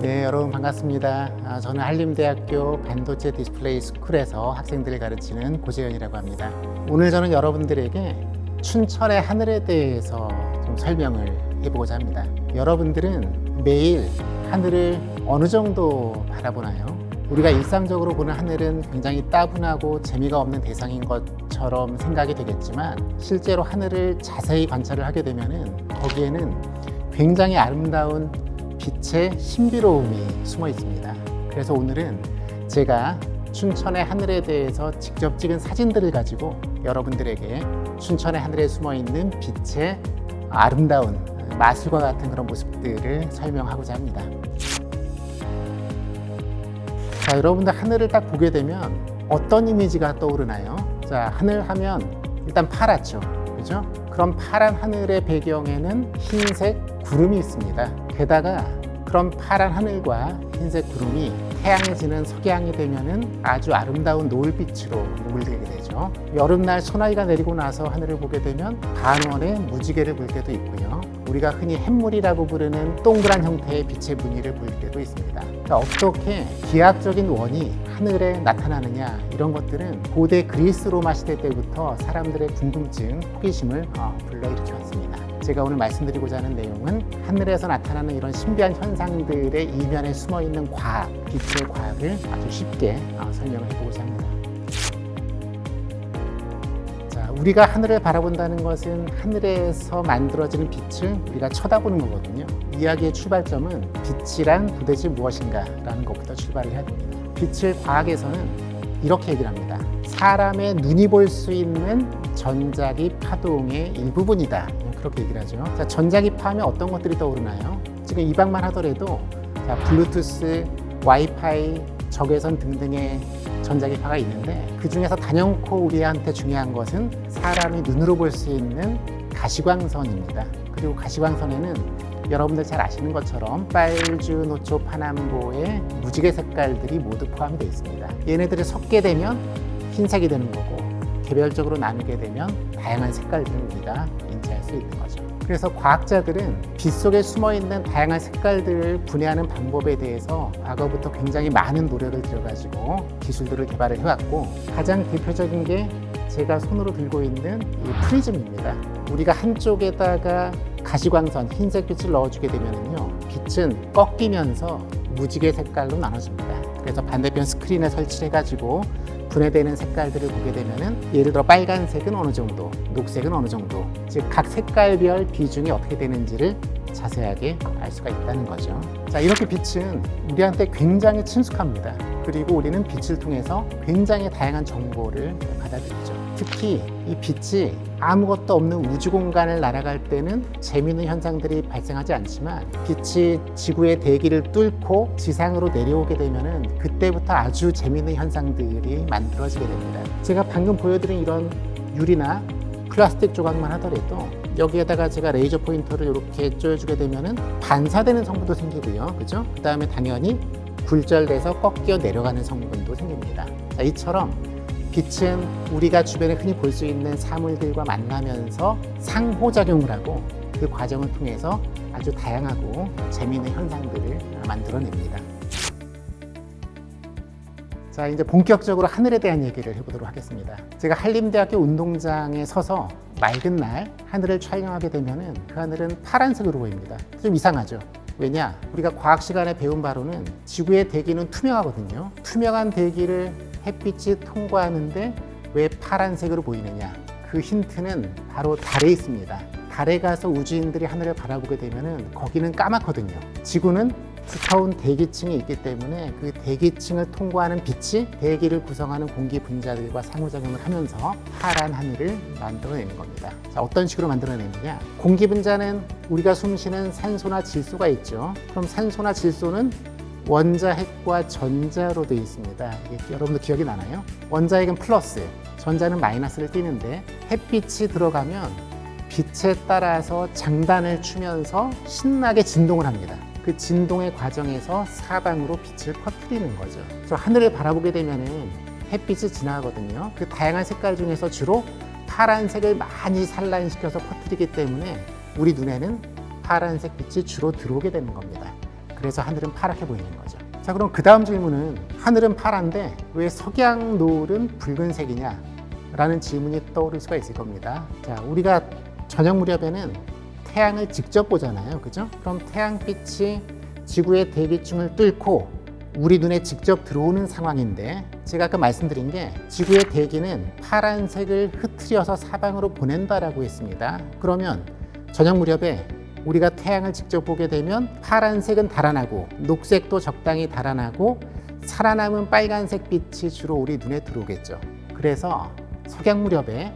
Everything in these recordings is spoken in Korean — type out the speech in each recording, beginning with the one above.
네, 여러분 반갑습니다. 아, 저는 한림대학교 반도체 디스플레이 스쿨에서 학생들을 가르치는 고재현이라고 합니다. 오늘 저는 여러분들에게 춘천의 하늘에 대해서 좀 설명을 해보고자 합니다. 여러분들은 매일 하늘을 어느 정도 바라보나요? 우리가 일상적으로 보는 하늘은 굉장히 따분하고 재미가 없는 대상인 것처럼 생각이 되겠지만 실제로 하늘을 자세히 관찰을 하게 되면은 거기에는 굉장히 아름다운 빛의 신비로움이 숨어 있습니다. 그래서 오늘은 제가 춘천의 하늘에 대해서 직접 찍은 사진들을 가지고 여러분들에게 춘천의 하늘에 숨어 있는 빛의 아름다운 마술과 같은 그런 모습들을 설명하고자 합니다. 자, 여러분들 하늘을 딱 보게 되면 어떤 이미지가 떠오르나요? 자, 하늘 하면 일단 파랗죠. 그죠? 그럼 파란 하늘의 배경에는 흰색 구름이 있습니다. 게다가 그런 파란 하늘과 흰색 구름이 태양이 지는 석양이 되면은 아주 아름다운 노을빛으로 물들게 되죠. 여름날 소나기가 내리고 나서 하늘을 보게 되면 반원의 무지개를 볼 때도 있고요. 우리가 흔히 햇물이라고 부르는 동그란 형태의 빛의 무늬를 볼 때도 있습니다. 그러니까 어떻게 기하학적인 원이 하늘에 나타나느냐 이런 것들은 고대 그리스 로마 시대 때부터 사람들의 궁금증, 호기심을 어, 불러일으켜 왔습니다. 제가 오늘 말씀드리고자 하는 내용은 하늘에서 나타나는 이런 신비한 현상들의 이면에 숨어 있는 과학, 빛의 과학을 아주 쉽게 어, 설명을 해보고자 합니다. 자, 우리가 하늘을 바라본다는 것은 하늘에서 만들어지는 빛을 우리가 쳐다보는 거거든요. 이야기의 출발점은 빛이란 도대체 무엇인가라는 것부터 출발을 해야 됩니다. 빛을 과학에서는 이렇게 얘기를 합니다. 사람의 눈이 볼 수 있는 전자기 파동의 일부분이다. 그렇게 얘기를 하죠. 자, 전자기파 하면 어떤 것들이 떠오르나요? 지금 이 방만 하더라도 자, 블루투스, 와이파이, 적외선 등등의 전자기파가 있는데 그 중에서 단연코 우리한테 중요한 것은 사람이 눈으로 볼 수 있는 가시광선입니다. 그리고 가시광선에는 여러분들 잘 아시는 것처럼 빨주, 노초, 파남보의 무지개 색깔들이 모두 포함되어 있습니다. 얘네들이 섞게 되면 흰색이 되는 거고 개별적으로 나누게 되면 다양한 색깔들을 우리가 인지할 수 있는 거죠. 그래서 과학자들은 빛 속에 숨어 있는 다양한 색깔들을 분해하는 방법에 대해서 과거부터 굉장히 많은 노력을 들여가지고 기술들을 개발을 해왔고 가장 대표적인 게 제가 손으로 들고 있는 이 프리즘입니다. 우리가 한쪽에다가 가시광선 흰색 빛을 넣어주게 되면요 빛은 꺾이면서 무지개 색깔로 나눠집니다. 그래서 반대편 스크린에 설치를 해가지고 분해되는 색깔들을 보게 되면은 예를 들어 빨간색은 어느 정도, 녹색은 어느 정도, 즉 각 색깔별 비중이 어떻게 되는지를 자세하게 알 수가 있다는 거죠. 자, 이렇게 빛은 우리한테 굉장히 친숙합니다. 그리고 우리는 빛을 통해서 굉장히 다양한 정보를 받아들이죠. 특히 이 빛이 아무것도 없는 우주 공간을 날아갈 때는 재미있는 현상들이 발생하지 않지만 빛이 지구의 대기를 뚫고 지상으로 내려오게 되면은 그때부터 아주 재미있는 현상들이 만들어지게 됩니다. 제가 방금 보여드린 이런 유리나 플라스틱 조각만 하더라도 여기에다가 제가 레이저 포인터를 이렇게 쪼여주게 되면은 반사되는 성분도 생기고요. 그죠? 그 다음에 당연히 굴절돼서 꺾여 내려가는 성분도 생깁니다. 자, 이처럼 빛은 우리가 주변에 흔히 볼 수 있는 사물들과 만나면서 상호작용을 하고 그 과정을 통해서 아주 다양하고 재미있는 현상들을 만들어냅니다. 자, 이제 본격적으로 하늘에 대한 얘기를 해보도록 하겠습니다. 제가 한림대학교 운동장에 서서 맑은 날 하늘을 촬영하게 되면은 그 하늘은 파란색으로 보입니다. 좀 이상하죠? 왜냐? 우리가 과학 시간에 배운 바로는 지구의 대기는 투명하거든요. 투명한 대기를 햇빛이 통과하는데 왜 파란색으로 보이느냐? 그 힌트는 바로 달에 있습니다. 달에 가서 우주인들이 하늘을 바라보게 되면은 거기는 까맣거든요. 지구는 두터운 대기층이 있기 때문에 그 대기층을 통과하는 빛이 대기를 구성하는 공기 분자들과 상호작용을 하면서 파란 하늘을 만들어내는 겁니다. 자, 어떤 식으로 만들어내느냐? 공기 분자는 우리가 숨쉬는 산소나 질소가 있죠. 그럼 산소나 질소는 원자 핵과 전자로 되어 있습니다. 이게 여러분들 기억이 나나요? 원자 핵은 플러스, 전자는 마이너스를 띠는데 햇빛이 들어가면 빛에 따라서 장단을 추면서 신나게 진동을 합니다. 그 진동의 과정에서 사방으로 빛을 퍼뜨리는 거죠. 그래서 하늘을 바라보게 되면은 햇빛이 지나가거든요. 그 다양한 색깔 중에서 주로 파란색을 많이 산란시켜서 퍼뜨리기 때문에 우리 눈에는 파란색 빛이 주로 들어오게 되는 겁니다. 그래서 하늘은 파랗게 보이는 거죠. 자, 그럼 그 다음 질문은 하늘은 파란데 왜 석양 노을은 붉은색이냐? 라는 질문이 떠오를 수가 있을 겁니다. 자, 우리가 저녁 무렵에는 태양을 직접 보잖아요. 그죠? 그럼 태양빛이 지구의 대기층을 뚫고 우리 눈에 직접 들어오는 상황인데 제가 아까 말씀드린 게 지구의 대기는 파란색을 흐트려서 사방으로 보낸다라고 했습니다. 그러면 저녁 무렵에 우리가 태양을 직접 보게 되면 파란색은 달아나고 녹색도 적당히 달아나고 살아남은 빨간색 빛이 주로 우리 눈에 들어오겠죠. 그래서 석양 무렵에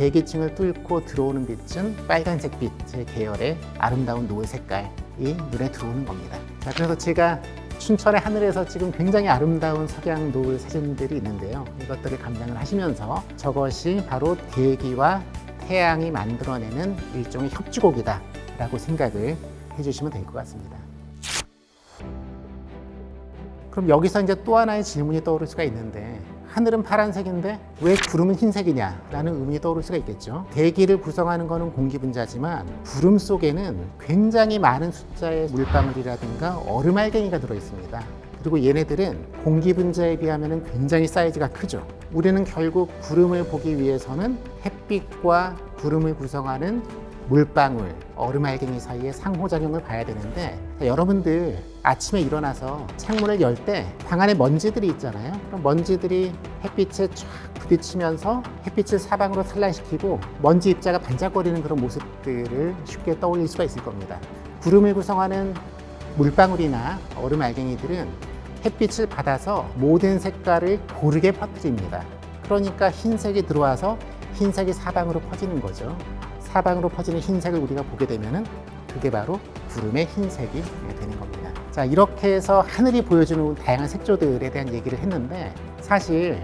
대기층을 뚫고 들어오는 빛은 빨간색 빛의 계열의 아름다운 노을 색깔이 눈에 들어오는 겁니다. 자, 그래서 제가 춘천의 하늘에서 지금 굉장히 아름다운 석양 노을 사진들이 있는데요. 이것들을 감상을 하시면서 저것이 바로 대기와 태양이 만들어내는 일종의 협주곡이다 라고 생각을 해주시면 될 것 같습니다. 그럼 여기서 이제 또 하나의 질문이 떠오를 수가 있는데 하늘은 파란색인데 왜 구름은 흰색이냐라는 의문이 떠오를 수가 있겠죠. 대기를 구성하는 것은 공기 분자지만 구름 속에는 굉장히 많은 숫자의 물방울이라든가 얼음 알갱이가 들어 있습니다. 그리고 얘네들은 공기 분자에 비하면 굉장히 사이즈가 크죠. 우리는 결국 구름을 보기 위해서는 햇빛과 구름을 구성하는 물방울, 얼음 알갱이 사이의 상호작용을 봐야 되는데 여러분들 아침에 일어나서 창문을 열 때 방 안에 먼지들이 있잖아요. 그럼 먼지들이 햇빛에 쫙 부딪히면서 햇빛을 사방으로 산란시키고 먼지 입자가 반짝거리는 그런 모습들을 쉽게 떠올릴 수가 있을 겁니다. 구름을 구성하는 물방울이나 얼음 알갱이들은 햇빛을 받아서 모든 색깔을 고르게 퍼뜨립니다. 그러니까 흰색이 들어와서 흰색이 사방으로 퍼지는 거죠. 사방으로 퍼지는 흰색을 우리가 보게 되면은 그게 바로 구름의 흰색이 되는 겁니다. 자, 이렇게 해서 하늘이 보여주는 다양한 색조들에 대한 얘기를 했는데 사실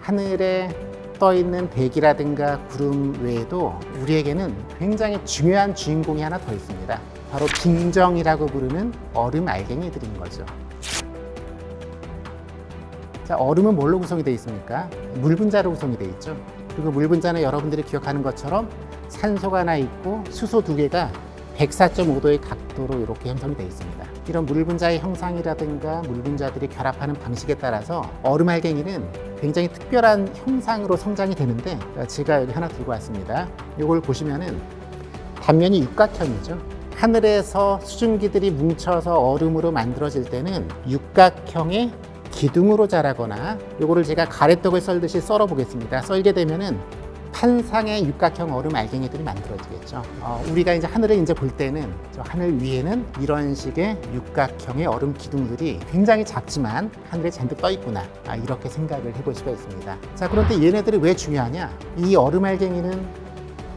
하늘에 떠 있는 대기라든가 구름 외에도 우리에게는 굉장히 중요한 주인공이 하나 더 있습니다. 바로 빙정이라고 부르는 얼음 알갱이들인 거죠. 자, 얼음은 뭘로 구성이 되어 있습니까? 물 분자로 구성이 되어 있죠. 그리고 물 분자는 여러분들이 기억하는 것처럼 산소가 하나 있고 수소 두 개가 104.5도의 각도로 이렇게 형성이 되어 있습니다. 이런 물 분자의 형상이라든가 물 분자들이 결합하는 방식에 따라서 얼음 알갱이는 굉장히 특별한 형상으로 성장이 되는데 제가 여기 하나 들고 왔습니다. 이걸 보시면은 단면이 육각형이죠. 하늘에서 수증기들이 뭉쳐서 얼음으로 만들어질 때는 육각형의 기둥으로 자라거나 요거를 제가 가래떡을 썰듯이 썰어 보겠습니다. 썰게 되면은 판상의 육각형 얼음 알갱이들이 만들어지겠죠. 어, 우리가 이제 하늘을 이제 볼 때는 저 하늘 위에는 이런 식의 육각형의 얼음 기둥들이 굉장히 작지만 하늘에 잔뜩 떠 있구나. 아, 이렇게 생각을 해볼 수가 있습니다. 자, 그런데 얘네들이 왜 중요하냐? 이 얼음 알갱이는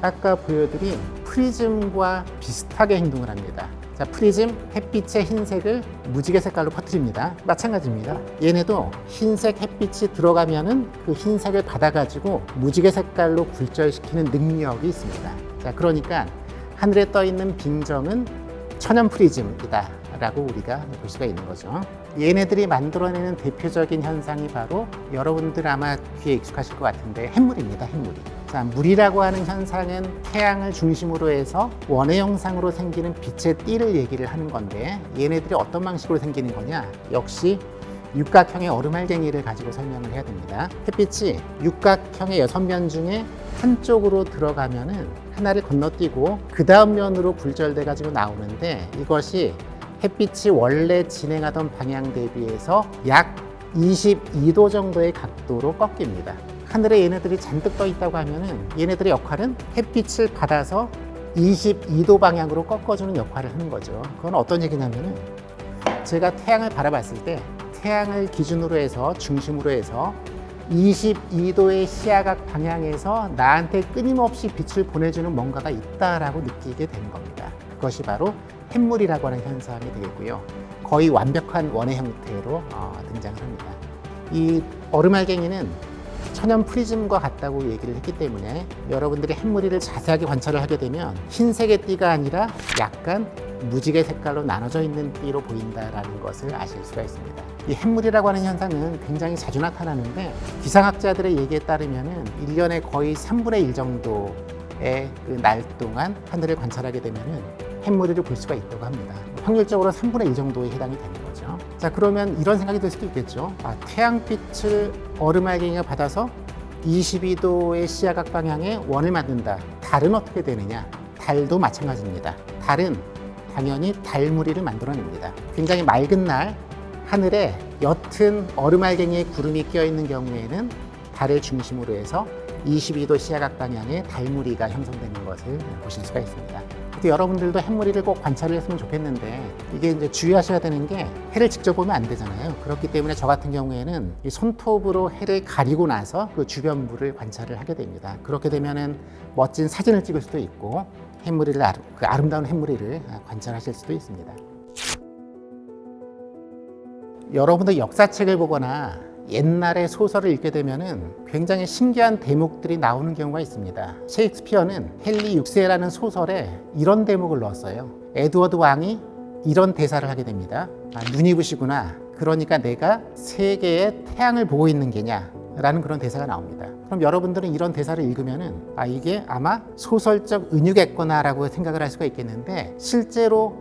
아까 보여드린 프리즘과 비슷하게 행동을 합니다. 자, 프리즘 햇빛의 흰색을 무지개 색깔로 퍼뜨립니다. 마찬가지입니다. 얘네도 흰색 햇빛이 들어가면은 그 흰색을 받아가지고 무지개 색깔로 굴절시키는 능력이 있습니다. 자, 그러니까 하늘에 떠 있는 빙정은 천연 프리즘이다. 라고 우리가 볼 수가 있는 거죠. 얘네들이 만들어내는 대표적인 현상이 바로 여러분들 아마 귀에 익숙하실 것 같은데 햇물입니다. 햇물이. 자, 물이라고 하는 현상은 태양을 중심으로 해서 원의 형상으로 생기는 빛의 띠를 얘기를 하는 건데 얘네들이 어떤 방식으로 생기는 거냐? 역시 육각형의 얼음알갱이를 가지고 설명을 해야 됩니다. 햇빛이 육각형의 여섯 면 중에 한쪽으로 들어가면은 하나를 건너뛰고 그 다음 면으로 굴절돼 가지고 나오는데 이것이 햇빛이 원래 진행하던 방향 대비해서 약 22도 정도의 각도로 꺾입니다. 하늘에 얘네들이 잔뜩 떠 있다고 하면은 얘네들의 역할은 햇빛을 받아서 22도 방향으로 꺾어주는 역할을 하는 거죠. 그건 어떤 얘기냐면은 제가 태양을 바라봤을 때 태양을 기준으로 해서 중심으로 해서 22도의 시야각 방향에서 나한테 끊임없이 빛을 보내주는 뭔가가 있다라고 느끼게 되는 겁니다. 그것이 바로 햇물이라고 하는 현상이 되겠고요. 거의 완벽한 원의 형태로 어, 등장을 합니다. 이 얼음알갱이는 천연 프리즘과 같다고 얘기를 했기 때문에 여러분들이 햇무리를 자세하게 관찰을 하게 되면 흰색의 띠가 아니라 약간 무지개 색깔로 나눠져 있는 띠로 보인다라는 것을 아실 수가 있습니다. 이 햇물이라고 하는 현상은 굉장히 자주 나타나는데 기상학자들의 얘기에 따르면은 1년에 거의 3분의 1 정도의 그 날 동안 하늘을 관찰하게 되면은 햇무리를 볼 수가 있다고 합니다. 확률적으로 3분의 1 정도에 해당이 되는 거죠. 자, 그러면 이런 생각이 들 수도 있겠죠. 아, 태양빛을 얼음알갱이가 받아서 22도의 시야각 방향에 원을 만든다. 달은 어떻게 되느냐? 달도 마찬가지입니다. 달은 당연히 달무리를 만들어냅니다. 굉장히 맑은 날 하늘에 옅은 얼음알갱이의 구름이 끼어 있는 경우에는 달을 중심으로 해서 22도 시야각 방향에 달무리가 형성되는 것을 보실 수가 있습니다. 그래서 여러분들도 햇무리를 꼭 관찰을 했으면 좋겠는데 이게 이제 주의하셔야 되는 게 해를 직접 보면 안 되잖아요. 그렇기 때문에 저 같은 경우에는 이 손톱으로 해를 가리고 나서 그 주변부를 관찰을 하게 됩니다. 그렇게 되면은 멋진 사진을 찍을 수도 있고 햇무리를 아름, 그 아름다운 햇무리를 관찰하실 수도 있습니다. 여러분들 역사책을 보거나 옛날의 소설을 읽게 되면은 굉장히 신기한 대목들이 나오는 경우가 있습니다. 셰익스피어는 헨리 6세라는 소설에 이런 대목을 넣었어요. 에드워드 왕이 이런 대사를 하게 됩니다. 아, 눈이 부시구나. 그러니까 내가 세계의 태양을 보고 있는 게냐. 라는 그런 대사가 나옵니다. 그럼 여러분들은 이런 대사를 읽으면은 아 이게 아마 소설적 은유겠구나라고 생각을 할 수가 있겠는데 실제로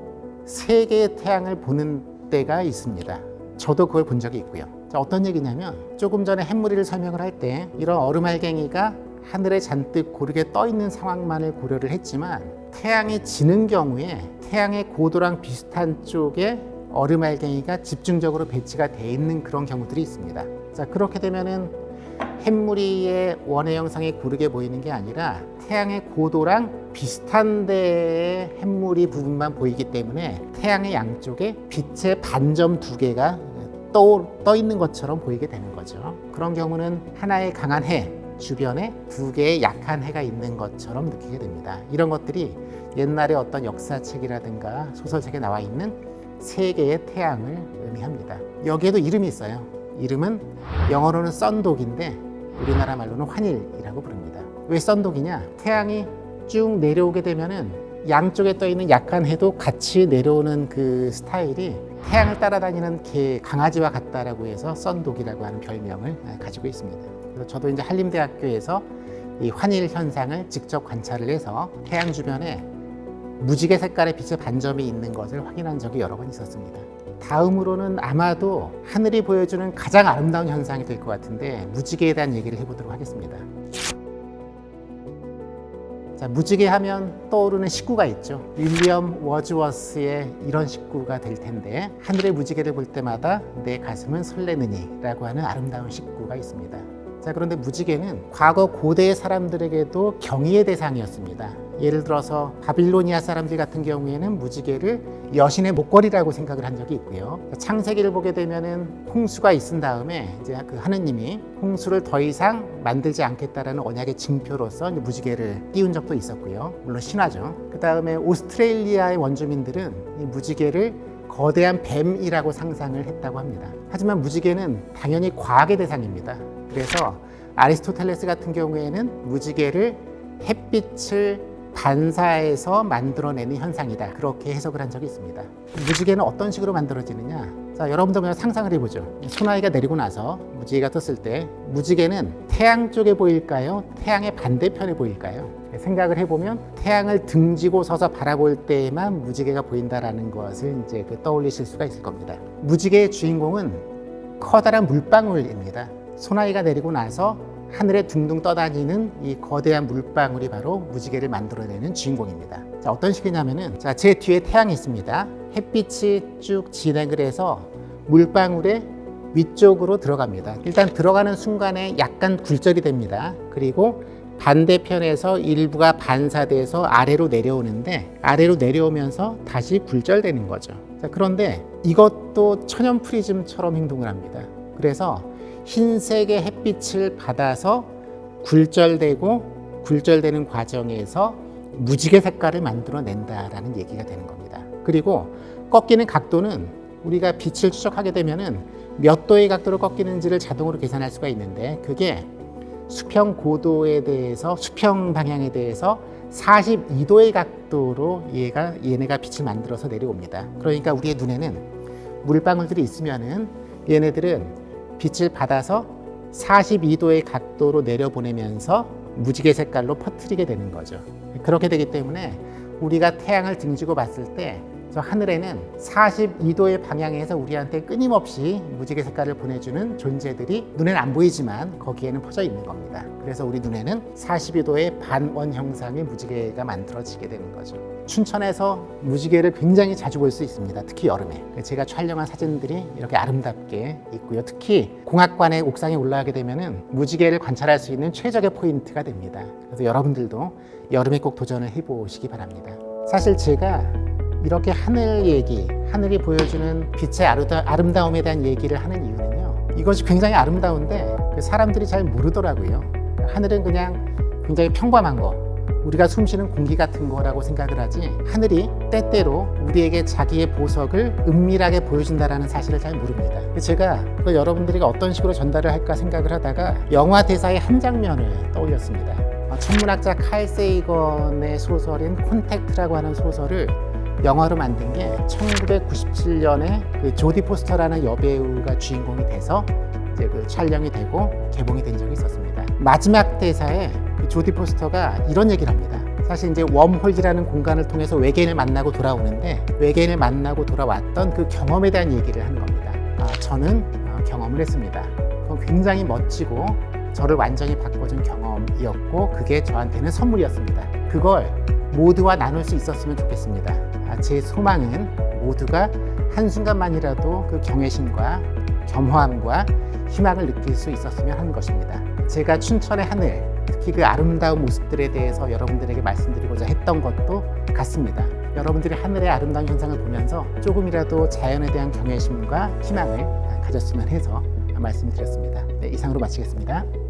세계의 태양을 보는 때가 있습니다. 저도 그걸 본 적이 있고요. 자, 어떤 얘기냐면 조금 전에 햇무리를 설명을 할 때 이런 얼음알갱이가 하늘에 잔뜩 고르게 떠 있는 상황만을 고려를 했지만 태양이 지는 경우에 태양의 고도랑 비슷한 쪽에 얼음알갱이가 집중적으로 배치가 돼 있는 그런 경우들이 있습니다. 자, 그렇게 되면은 햇무리의 원의 형상이 고르게 보이는 게 아니라 태양의 고도랑 비슷한 데에 햇무리 부분만 보이기 때문에 태양의 양쪽에 빛의 반점 두 개가 떠, 떠 있는 것처럼 보이게 되는 거죠. 그런 경우는 하나의 강한 해 주변에 두 개의 약한 해가 있는 것처럼 느끼게 됩니다. 이런 것들이 옛날에 어떤 역사책이라든가 소설책에 나와 있는 세 개의 태양을 의미합니다. 여기에도 이름이 있어요. 이름은 영어로는 썬독인데 우리나라 말로는 환일이라고 부릅니다. 왜 썬독이냐? 태양이 쭉 내려오게 되면은 양쪽에 떠 있는 약한 해도 같이 내려오는 그 스타일이 태양을 따라다니는 개 강아지와 같다라고 해서 썬독이라고 하는 별명을 가지고 있습니다. 그래서 저도 이제 한림대학교에서 이 환일 현상을 직접 관찰을 해서 태양 주변에 무지개 색깔의 빛의 반점이 있는 것을 확인한 적이 여러 번 있었습니다. 다음으로는 아마도 하늘이 보여주는 가장 아름다운 현상이 될 것 같은데 무지개에 대한 얘기를 해보도록 하겠습니다. 자, 무지개 하면 떠오르는 식구가 있죠. 윌리엄 워즈워스의 이런 식구가 될 텐데 하늘의 무지개를 볼 때마다 내 가슴은 설레느니라고 하는 아름다운 식구가 있습니다. 자, 그런데 무지개는 과거 고대의 사람들에게도 경의의 대상이었습니다. 예를 들어서 바빌로니아 사람들 같은 경우에는 무지개를 여신의 목걸이라고 생각을 한 적이 있고요. 창세기를 보게 되면은 홍수가 있은 다음에 이제 그 하느님이 홍수를 더 이상 만들지 않겠다라는 언약의 징표로서 무지개를 띄운 적도 있었고요. 물론 신화죠. 그 다음에 오스트레일리아의 원주민들은 이 무지개를 거대한 뱀이라고 상상을 했다고 합니다. 하지만 무지개는 당연히 과학의 대상입니다. 그래서 아리스토텔레스 같은 경우에는 무지개를 햇빛을 반사해서 만들어내는 현상이다. 그렇게 해석을 한 적이 있습니다. 무지개는 어떤 식으로 만들어지느냐? 자, 여러분들 그냥 상상을 해보죠. 소나기가 내리고 나서 무지개가 떴을 때 무지개는 태양 쪽에 보일까요? 태양의 반대편에 보일까요? 생각을 해보면 태양을 등지고 서서 바라볼 때에만 무지개가 보인다라는 것을 이제 그 떠올리실 수가 있을 겁니다. 무지개의 주인공은 커다란 물방울입니다. 소나기가 내리고 나서 하늘에 둥둥 떠다니는 이 거대한 물방울이 바로 무지개를 만들어내는 주인공입니다. 자, 어떤 식이냐면은 자, 제 뒤에 태양이 있습니다. 햇빛이 쭉 진행을 해서 물방울의 위쪽으로 들어갑니다. 일단 들어가는 순간에 약간 굴절이 됩니다. 그리고 반대편에서 일부가 반사돼서 아래로 내려오는데 아래로 내려오면서 다시 굴절되는 거죠. 자, 그런데 이것도 천연 프리즘처럼 행동을 합니다. 그래서 흰색의 햇빛을 받아서 굴절되고 굴절되는 과정에서 무지개 색깔을 만들어낸다라는 얘기가 되는 겁니다. 그리고 꺾이는 각도는 우리가 빛을 추적하게 되면은 몇 도의 각도로 꺾이는지를 자동으로 계산할 수가 있는데 그게 수평 고도에 대해서 수평 방향에 대해서 42도의 각도로 얘가 얘네가 빛을 만들어서 내려옵니다. 그러니까 우리의 눈에는 물방울들이 있으면은 얘네들은 빛을 받아서 42도의 각도로 내려보내면서 무지개 색깔로 퍼뜨리게 되는 거죠. 그렇게 되기 때문에 우리가 태양을 등지고 봤을 때 저 하늘에는 42도의 방향에서 우리한테 끊임없이 무지개 색깔을 보내주는 존재들이 눈에는 안 보이지만 거기에는 퍼져 있는 겁니다. 그래서 우리 눈에는 42도의 반원 형상의 무지개가 만들어지게 되는 거죠. 춘천에서 무지개를 굉장히 자주 볼 수 있습니다. 특히 여름에. 제가 촬영한 사진들이 이렇게 아름답게 있고요. 특히 공학관의 옥상에 올라가게 되면은 무지개를 관찰할 수 있는 최적의 포인트가 됩니다. 그래서 여러분들도 여름에 꼭 도전을 해보시기 바랍니다. 사실 제가 이렇게 하늘 얘기, 하늘이 보여주는 빛의 아름다움에 대한 얘기를 하는 이유는요. 이것이 굉장히 아름다운데 그 사람들이 잘 모르더라고요. 하늘은 그냥 굉장히 평범한 거, 우리가 숨쉬는 공기 같은 거라고 생각을 하지 하늘이 때때로 우리에게 자기의 보석을 은밀하게 보여준다라는 사실을 잘 모릅니다. 제가 그걸 여러분들에게 어떤 식으로 전달을 할까 생각을 하다가 영화 대사의 한 장면을 떠올렸습니다. 어, 천문학자 칼 세이건의 소설인 콘택트라고 하는 소설을 영화로 만든 게 1997년에 그 조디 포스터라는 여배우가 주인공이 돼서 이제 그 촬영이 되고 개봉이 된 적이 있었습니다. 마지막 대사에 그 조디 포스터가 이런 얘기를 합니다. 사실 이제 웜홀이라는 공간을 통해서 외계인을 만나고 돌아오는데 외계인을 만나고 돌아왔던 그 경험에 대한 얘기를 하는 겁니다. 아, 저는 어, 경험을 했습니다. 그건 굉장히 멋지고 저를 완전히 바꿔준 경험이었고 그게 저한테는 선물이었습니다. 그걸 모두와 나눌 수 있었으면 좋겠습니다. 아, 제 소망은 모두가 한순간만이라도 그 경외심과 겸허함과 희망을 느낄 수 있었으면 하는 것입니다. 제가 춘천의 하늘, 특히 그 아름다운 모습들에 대해서 여러분들에게 말씀드리고자 했던 것도 같습니다. 여러분들이 하늘의 아름다운 현상을 보면서 조금이라도 자연에 대한 경외심과 희망을 가졌으면 해서 말씀드렸습니다. 네, 이상으로 마치겠습니다.